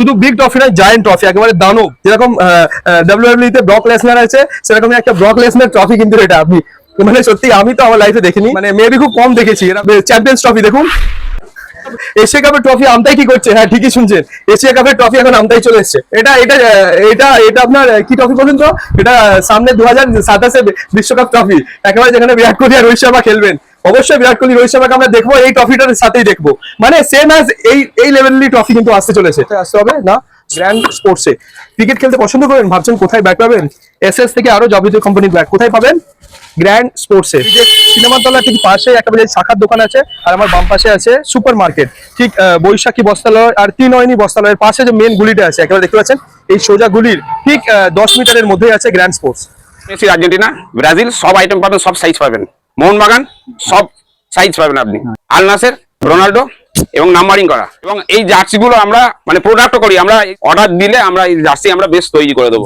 শুধু big trophy নয় giant trophy একেবারে দানব। যেরকম ডাব্লিউডাব্লিউ ব্রক লেসনার আছে, সেরকমই একটা ব্রক লেসনার ট্রফি কিন্তু এটা আপনি মানে সত্যি আমি তো আমার লাইফে দেখিনি। মানে মেবি খুব কম দেখেছি। চ্যাম্পিয়ন্স ট্রফি দেখুন। এশিয়া কাপের ট্রফি আমতাই কি করছে? হ্যাঁ ঠিকই শুনছেন। এশিয়া কাপের ট্রফি এখন আমতাই চলে এসছে। এটা এটা এটা এটা আপনার কি ট্রফি বলুন তো? এটা সামনে দু হাজার সাতাশে বিশ্বকাপ ট্রফি একেবারে যেখানে বিরাট কোহলি আর রোহিত শর্মা খেলবেন। অবশ্যই বিরাট কোহলি রোহিত শর্মাকে আমরা দেখব এই ট্রফিটার সাথেই দেখব। মানে সেম অ্যাজ এই এই লেভেলেরই ট্রফি কিন্তু আসতে চলেছে। আসতে হবে? না গ্র্যান্ড স্পোর্টসে ক্রিকেট খেলতে পছন্দ করেন? ভাবছেন কোথায় ব্যাট পাবেন? এস এস থেকে আরও যাবতীয় কোম্পানির ব্যাট কোথায় পাবেন? গ্র্যান্ড স্পোর্টসে যে সিনেমার তলার ঠিক পাশে একটা বেশ শাখার দোকান আছে আর আমার বাম পাশে আছে সুপার মার্কেট ঠিক আহ, বৈশাখী বস্ত্রালয় আর তিন অয়নি বস্ত্রালয়ের পাশে যে মেন গুলিটা আছে একেবারে দেখতে পাচ্ছেন? এই সোজা গুলির ঠিক আহ, দশ মিটারের মধ্যেই আছে গ্র্যান্ড স্পোর্টস আর্জেন্টিনা ব্রাজিল সব আইটেম পাবেন সব সাইজ পাবেন। মোহনবাগান, সব সাইজ পাবেন আপনি। আল নাসের, রোনাল্ডো এবং নাম্বারিং করা। এবং এই জার্সি গুলো আমরা মানে প্রোডাক্ট করি। আমরা অর্ডার দিলে আমরা এই জার্সি আমরা বেশ তৈরি করে দেবো।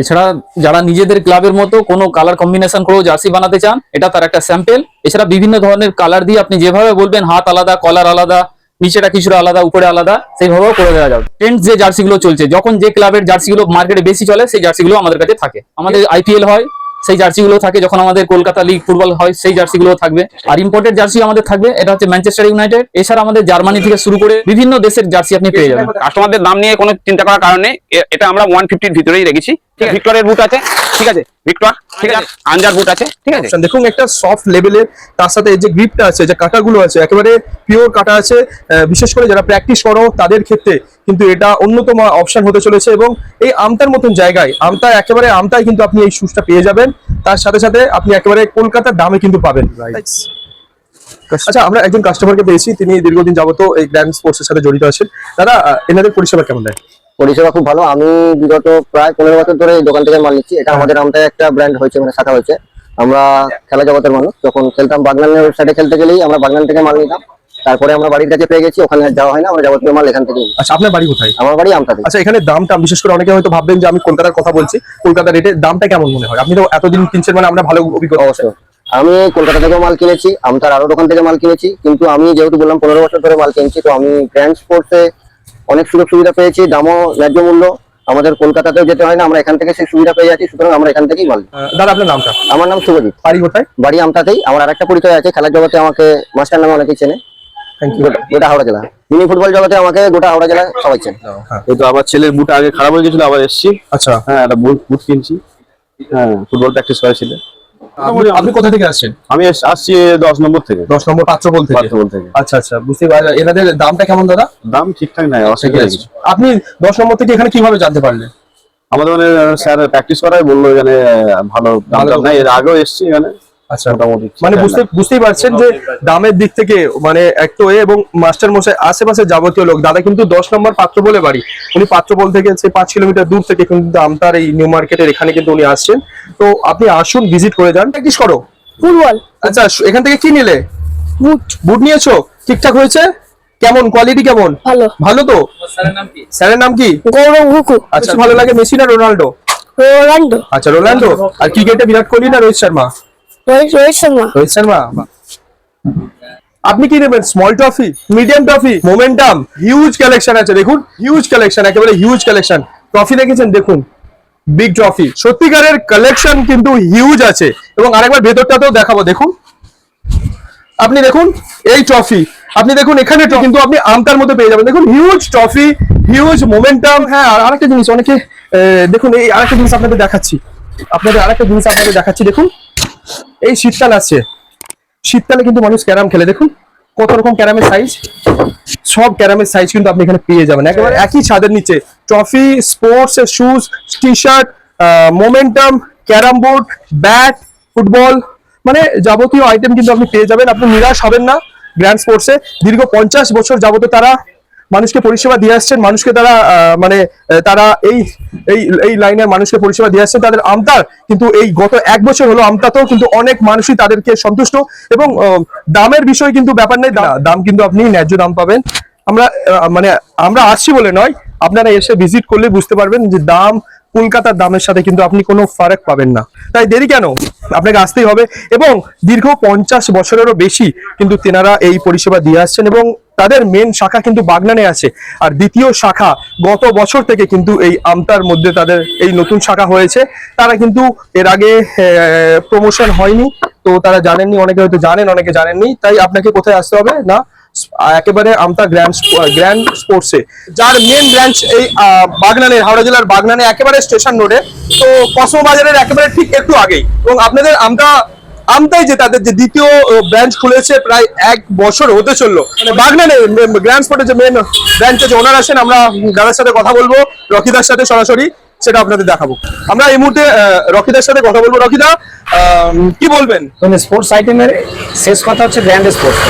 এছাড়া যারা নিজেদের ক্লাবের মতো কোনো কালার কম্বিনেশন করেও জার্সি বানাতে চান, এটা তার একটা স্যাম্পেল এছাড়া বিভিন্ন ধরনের কালার দিয়ে আপনি যেভাবে বলবেন, হাত আলাদা কলার আলাদা, নিচেটা কিছুটা আলাদা, উপরে আলাদা, সেইভাবেও করে দেওয়া যাবে। ট্রেন্ড যে জার্সিগুলো চলছে, যখন যে ক্লাবের জার্সিগুলো মার্কেটে বেশি চলে, সেই জার্সিগুলো আমাদের কাছে থাকে। আমাদের আইপিএল হয় সেই জার্সিগুলো থাকে যখন আমাদের কলকাতা লিগ ফুটবল হয়, সেই জার্সিগুলো থাকবে। আর ইম্পোর্টেড জার্সি আমাদের থাকবে, এটা হচ্ছে ম্যানচেস্টার ইউনাইটেড এছাড়া আমাদের জার্মানি থেকে শুরু করে বিভিন্ন দেশের জার্সি আপনি পেয়ে যাবেন। কাস্টমারদের দাম নিয়ে কোনো চিন্তা করার কারণে এটা আমরা ওয়ান ফিফটির ভিতরেই রেখেছি। ভিক্টরের বুট আছে। ঠিক আছে ভিক্টর ঠিক আছে। আনজার বুট আছে? ঠিক আছে। দেখুন একটা সফট লেভেলের তার সাথে এই যে গ্রিপটা আছে যে কাটাগুলো আছে একেবারে পিওর কাটা আছে আহ, বিশেষ করে যারা প্র্যাকটিস করো তাদের ক্ষেত্রে কিন্তু এটা অন্যতম অপশন হতে চলেছে এবং এই আমতার মতন জায়গায় আমতা একেবারে আমতায় কিন্তু আপনি এই শুজটা পেয়ে যাবেন। তার সাথে সাথে আপনি একেবারে কলকাতার দামে কিন্তু পাবেন। আচ্ছা আমরা একজন কাস্টমারকে পেয়েছি তিনি দীর্ঘদিন যাবত এই গ্র্যান্ড স্পোর্টস এর সাথে জড়িত আছেন। দাদা এনাদের পরিষেবা কেমন দেয়? পরিষেবা খুব ভালো। আমি বিগত প্রায় পনেরো বছর ধরে এই দোকান থেকে মাল নিচ্ছি। এটা আমাদের আমতায় একটা ব্র্যান্ড হয়েছে মানে শাখা হয়েছে। আমরা খেলা জগতের মানুষ। যখন খেলতাম বাগনানের সাইডে খেলতে গেলেই আমরা বাগনান থেকে মাল নিতাম। তারপরে আমরা বাড়ির কাছে পেয়ে গেছি ওখানে যাওয়া হয় না। আমরা যাবতীয় মাল এখান থেকে আচ্ছা আপনার বাড়ি কোথায়? আমার বাড়ি আমতাতে আচ্ছা এখানে দামটা বিশেষ করে অনেকে হয়তো ভাববেন যে আমি কলকাতার কথা বলছি। কলকাতার রেটের দামটা কেমন মনে হয়? আপনি তো এতদিন কিনছেন মানে আমরা ভালো অভিজ্ঞতা অবশ্যই। আমি কলকাতা থেকেও মাল কিনেছি আমতার আরও দোকান থেকে মাল কিনেছি। কিন্তু আমি যেহেতু বললাম পনেরো বছর ধরে মাল কিনছি তো আমি গ্র্যান্ড স্পোর্টসে অনেক সুযোগ সুবিধা পেয়েছি দামও ন্যায্য মূল্য। আমাদের কলকাতাতেও যেতে হয় না আমরা এখান থেকে সেই সুবিধা পেয়ে যাচ্ছি সুতরাং আমরা এখান থেকেই মাল দাদা আপনার নামটা? আমার নাম শুভজিৎ। বাড়ি কোথায়? বাড়ি আমতাতেই। আমার আরেকটা পরিচয় আছে খেলার জগতে আমাকে মাস্টার নামে অনেকেই চেনে। গোটা- গোটা হাওড়া জেলা। মিনি ফুটবল জগতে আমাকে গোটা হাওড়া জেলা সবাই চেনে। এই তো আমার ছেলের বুট আগে খারাপ হয়ে গেছিল আবার এসছি। আচ্ছা। হ্যাঁ একটা বুট বুট কিনছি। হ্যাঁ ফুটবল প্র্যাকটিস করেছিল। আপনি- কোথা থেকে আসছেন? আমি আসছি দশ নম্বর থেকে। দশ নম্বর পাত্র বলতে পার্থবল থেকে। আচ্ছা আচ্ছা বুঝতে পারছি এনাদের দামটা কেমন দাদা? দাম ঠিকঠাক নাই অসুবিধা আপনি দশ নম্বর থেকে এখানে কীভাবে জানতে পারলেন? আমাদের মানে স্যার প্র্যাকটিস করায় বলল এখানে ভালো দাম নাই। এর আগেও এসছি এখানে। আচ্ছা। মোটামুটি মানে বুঝতে বুঝতেই পারছেন যে দামের দিক থেকে মানে এক তো এ এবং মাস্টার মশাই আশেপাশে যাবতীয় লোক। দাদা কিন্তু দশ নম্বর পাত্র বলে বাড়ি। উনি পাত্র বল থেকে সে পাঁচ কিলোমিটার দূর থেকে কিন্তু আমতার এই নিউ মার্কেটের এখানে কিন্তু উনি আসছেন। তো আপনি আসুন ভিজিট করে যান। প্র্যাকটিস করো। ফুটবল আচ্ছা এখান থেকে কি নিলে? বুট। বুট নিয়েছো? ঠিকঠাক হয়েছে? কেমন? কোয়ালিটি কেমন? ভালো। ভালো তো? স্যারের নাম কি? গৌরব হুকু আচ্ছা ভালো লাগে মেসি না রোনাল্ডো? রোনাল্ডো। আচ্ছা রোনাল্ডো? আর ক্রিকেটে বিরাট কোহলি না রোহিত শর্মা? রোহিত শর্মা। রোহিত শর্মা? আপনি কি নেবেন? Small trophy medium trophy momentum huge collection আছে। দেখুন হিউজ কালেকশন একেবারে হিউজ কালেকশন ট্রফি দেখেছেন? দেখুন বিগ ট্রফি সত্যিকারের কালেকশন কিন্তু হিউজ আছে। এবং আরেকবার ভেতরটাতেও দেখাবো। দেখুন, আপনি দেখুন, এই ট্রফি আপনি দেখুন, এখানে তো কিন্তু আপনি আমতার মধ্যে পেয়ে যাবেন। দেখুন হিউজ ট্রফি হিউজ মোমেন্টাম হ্যাঁ আর আরেকটা জিনিস, অনেকে দেখুন, এই আরেকটা জিনিস আপনাদের দেখাচ্ছি। আপনাদের আরেকটা জিনিস আপনাদের দেখাচ্ছি। দেখুন এই শীতকাল আছে। শীতকালে কিন্তু মানুষ ক্যারাম খেলে। দেখুন কত রকম ক্যারামের সাইজ সব ক্যারামের সাইজ কিন্তু আপনি এখানে পেয়ে যাবেন। একেবারে একই ছাদের নিচে। Trophy sports shoes T shirt momentum carrom board bat football মানে যাবতীয় আইটেম কিন্তু আপনি পেয়ে যাবেন। আপনি নিরাশ হবেন না। গ্র্যান্ড স্পোর্টসে দীর্ঘ পঞ্চাশ বছর যাবতীয় তারা মানুষকে পরিষেবা দিয়ে আসছেন, মানুষকে তারা মানে তারা এই এই এই লাইনের মানুষকে পরিষেবা দিয়ে আসছেন, তাদের আমতার কিন্তু এই গত এক বছর হলো আমতাতেও কিন্তু অনেক মানুষই তাদেরকে সন্তুষ্ট এবং দামের বিষয় কিন্তু ব্যাপার নেই, দাম কিন্তু আপনি ন্যায্য দাম পাবেন। আমরা মানে আমরা আসছি বলে নয়, আপনারা এসে ভিজিট করলে বুঝতে পারবেন যে দাম কলকাতার দামের সাথে কিন্তু আপনি কোনো ফারাক পাবেন না। তাই দেরি কেন? আপনাকে আসতেই হবে এবং দীর্ঘ পঞ্চাশ বছরেরও বেশি কিন্তু তেনারা এই পরিষেবা দিয়ে আসছেন এবং তাদের মেন শাখা কিন্তু বাগনানে আছে। আর দ্বিতীয় শাখা গত বছর থেকে কিন্তু এই আমতার মধ্যে তাদের এই নতুন শাখা হয়েছে। তারা কিন্তু এর আগে প্রমোশন হয়নি। তো তারা জানেননি, অনেকে হয়তো জানেন, অনেকে জানেননি। তাই আপনাকে কোথায় আসতে হবে? না? একেবারে আমতা গ্র্যান্ড গ্র্যান্ড স্পোর্টসে যার মেন ব্রাঞ্চ এই বাগনানের, হাওড়া জেলার বাগনানে একেবারে স্টেশন রোডে তো কসমো বাজারের একেবারে ঠিক একটু আগেই। এবং আপনাদের আমতা, আমতাই যে তাদের যে দ্বিতীয় ব্রাঞ্চ খুলেছে প্রায় এক বছর হতে চলল। মানে বাগনানে গ্র্যান্ড স্পোর্টের যে মেন ব্রাঞ্চে যে ওনার আসেন, আমরা দাদার সাথে কথা বলব, রকিদার সাথে সরাসরি, সেটা আপনাদের দেখাবো। আমরা এই মুহূর্তে রকিদার সাথে কথা বলব। রকিদা কি বলবেন? মানে স্পোর্টস আইটেমের শেষ কথা হচ্ছে ব্র্যান্ড স্পোর্টস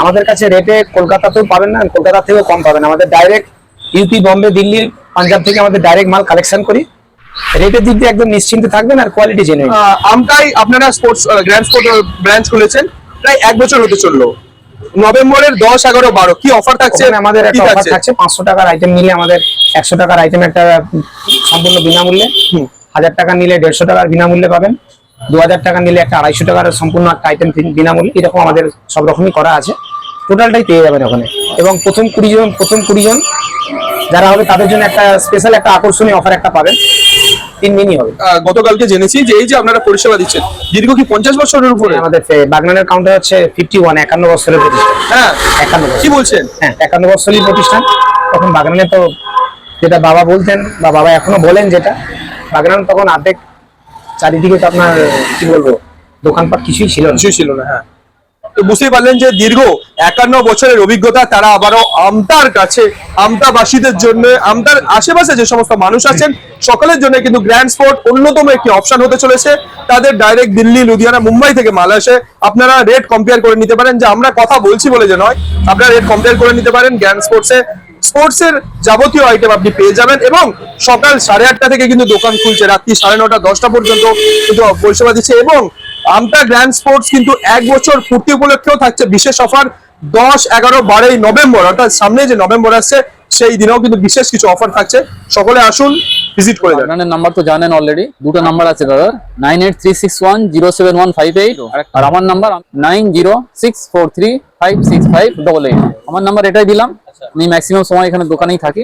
আমাদের কাছে রেটে কলকাতাতেও পাবেন না কলকাতা থেকেও কম পাবেন। আমাদের ডাইরেক্ট ইউপি বম্বে দিল্লি পাঞ্জাব থেকে আমাদের ডাইরেক্ট মাল কালেকশন করি। রেটের দিক দিয়ে একদম নিশ্চিন্তে থাকবেন আর কোয়ালিটি জেনে আহ, আমতাই আপনারা স্পোর্টস গ্র্যান্ড স্পোর্ট ব্রাঞ্চ খুলেছেন প্রায় এক বছর হতে চলল। নভেম্বরের দশ এগারো বারো কি অফার থাকছে? আমাদের একটা অফার? থাকছে? পাঁচশো টাকার আইটেম নিলে আমাদের একশো টাকার আইটেম একটা সম্পূর্ণ বিনামূল্যে। হাজার টাকা নিলে দেড়শো টাকার বিনামূল্যে পাবেন। দু হাজার টাকা নিলে একটা আড়াইশো টাকার সম্পূর্ণ একটা আইটেম বিনামূল্যে। এরকম আমাদের সব রকমই করা আছে। টোটালটাই পেয়ে যাবেন ওখানে। এবং প্রথম কুড়ি জন প্রথম কুড়ি জন যারা হবে তাদের জন্য একটা স্পেশাল একটা আকর্ষণীয় অফার একটা পাবেন। তিন দিনই হবে। গতকালকে জেনেছি যে এই যে আপনারা পরিষেবা দিচ্ছেন দীর্ঘ কি পঞ্চাশ বছরের উপরে? আমাদের বাগনানের কাউন্টার হচ্ছে ফিফটি ওয়ান একান্ন বছরের প্রতিষ্ঠান। হ্যাঁ একান্ন কি বলছেন? হ্যাঁ একান্ন প্রতিষ্ঠান। তখন বাগনানে তো যেটা বাবা বলতেন বা বাবা এখনও বলেন যেটা বাগনান তখন অর্ধেক চারিদিকে তো আপনার কি বলব দোকানপাট কিছুই ছিল না। কিছুই ছিল না হ্যাঁ। তো বুঝতেই পারলেন যে দীর্ঘ একান্ন বছরের অভিজ্ঞতা তারা আবারও আমতার কাছে, আমতাবাসীদের জন্য, আমতার আশেপাশে যে সমস্ত মানুষ আছেন, সকলের জন্য কিন্তু গ্র্যান্ড স্পোর্ট অন্যতম একটি অপশন হতে চলেছে। তাদের ডাইরেক্ট দিল্লি, লুধিয়ানা, মুম্বাই থেকে মাল আসে। আপনারা রেট কম্পেয়ার করে নিতে পারেন। যে আমরা কথা বলছি বলে যে নয়, আপনারা রেট কম্পেয়ার করে নিতে পারেন গ্র্যান্ড স্পোর্টসে স্পোর্টস এর যাবতীয় আইটেম আপনি পেয়ে যাবেন এবং সকাল সাড়ে আটটা থেকে কিন্তু দোকান খুলছে। রাত্রি সাড়ে নটা, দশটা পর্যন্ত কিন্তু পরিষেবা দিচ্ছে এবং আমতা গ্র্যান্ড স্পোর্টস কিন্তু এক বছর পূর্তি উপলক্ষেও থাকছে বিশেষ অফার দশ এগারো বারোই নভেম্বর অর্থাৎ সামনে যে নভেম্বর আসছে সেই দিনেও কিন্তু বিশেষ কিছু অফার থাকছে। সকলে আসুন ভিজিট করে যান। নাম্বার তো জানেন অলরেডি দুটো নাম্বার আছে দাদার nine eight three six one zero seven one five eight আর আমার number nine zero six four three five six five double eight আমার নাম্বার এটাই দিলাম। আমি ম্যাক্সিমাম সময় এখানে দোকানেই থাকি।